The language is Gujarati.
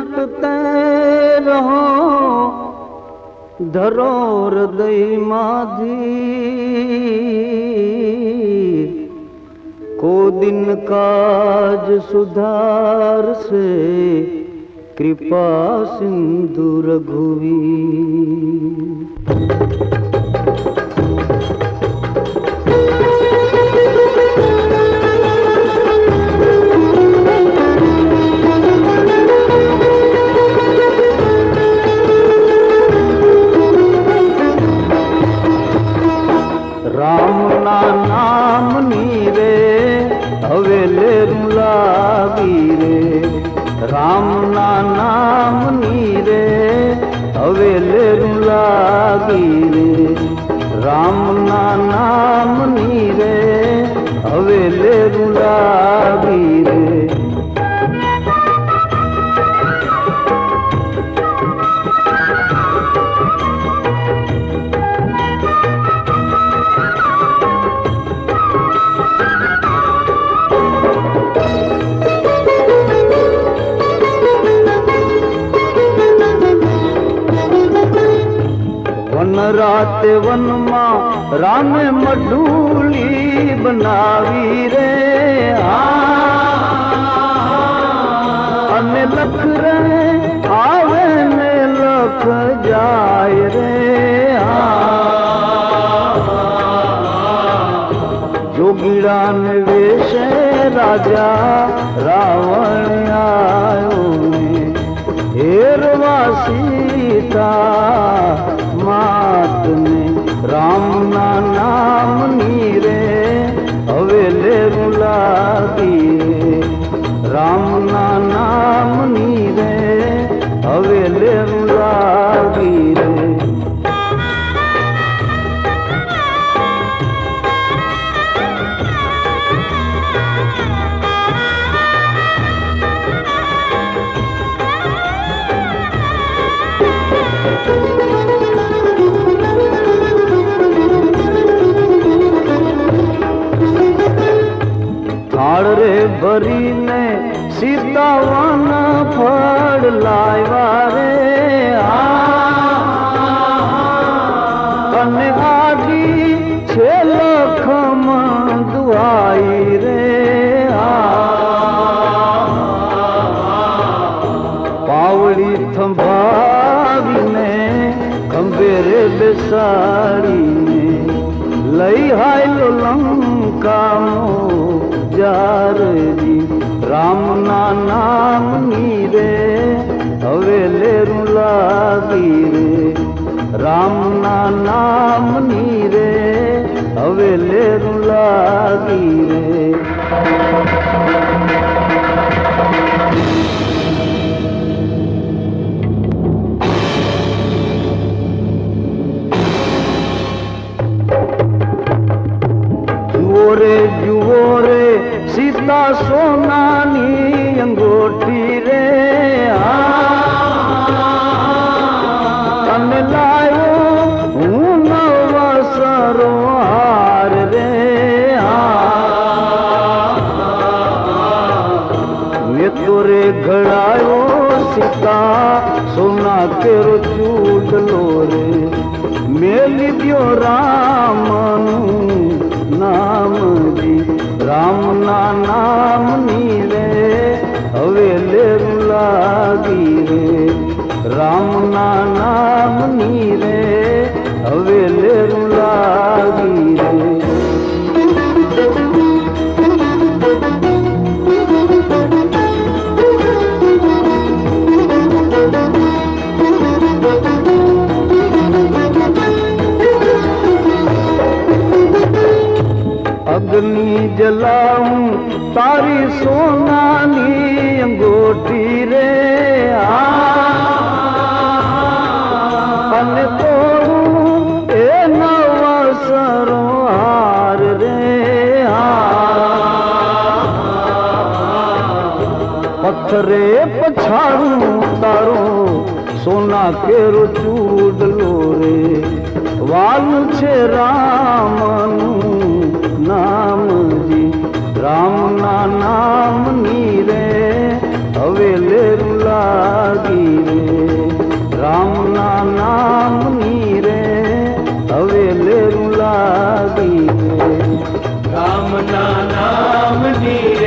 લટતે રહો ધરો હૃદયમાંથી કો દિન કાજ સુધારશે કૃપા સિંધુ રઘુવી નામની રે હવે લેરું લાગી રે રામના નામની રે હવે લેરું લાગી રે રામના નામની રે, હવે લેરું લાગી રે વન રાતે વનમાં રામે મઢુલી બનાવી રે. અને લખ રે આવે ને લખ જાય રે. જોગીડાને વેશે રાજા રાવણ આવ્યો હેરવા હવે લેરું લાગી રે થાળ રે ભરીને સીતાવાના ફળ લાવ્યા गाड़ी में लई हाय लंका जार जी राम ना नाम नीरे लोलङ्का जि रुला लिरे મેં તો રે ઘડાયો સીતા, સોના કેરો ચૂડલો રે. મેં લીધ્યો રામનું નામજી રામના નામની રે, હવે લેરું લાગી રે. રામના નામની રે, હવે લેરું લાગી અગ્નિ જલાઉં તારી સોનાની અંગોઠી રે. અને તોડું એ નવા સરો હાર રે. પથ્થરે પછાડું તારો સોના કેરો ચૂડલો રે વાલ છે રામનું નામની રે હવે લેરું લાગી રે. રામના નામની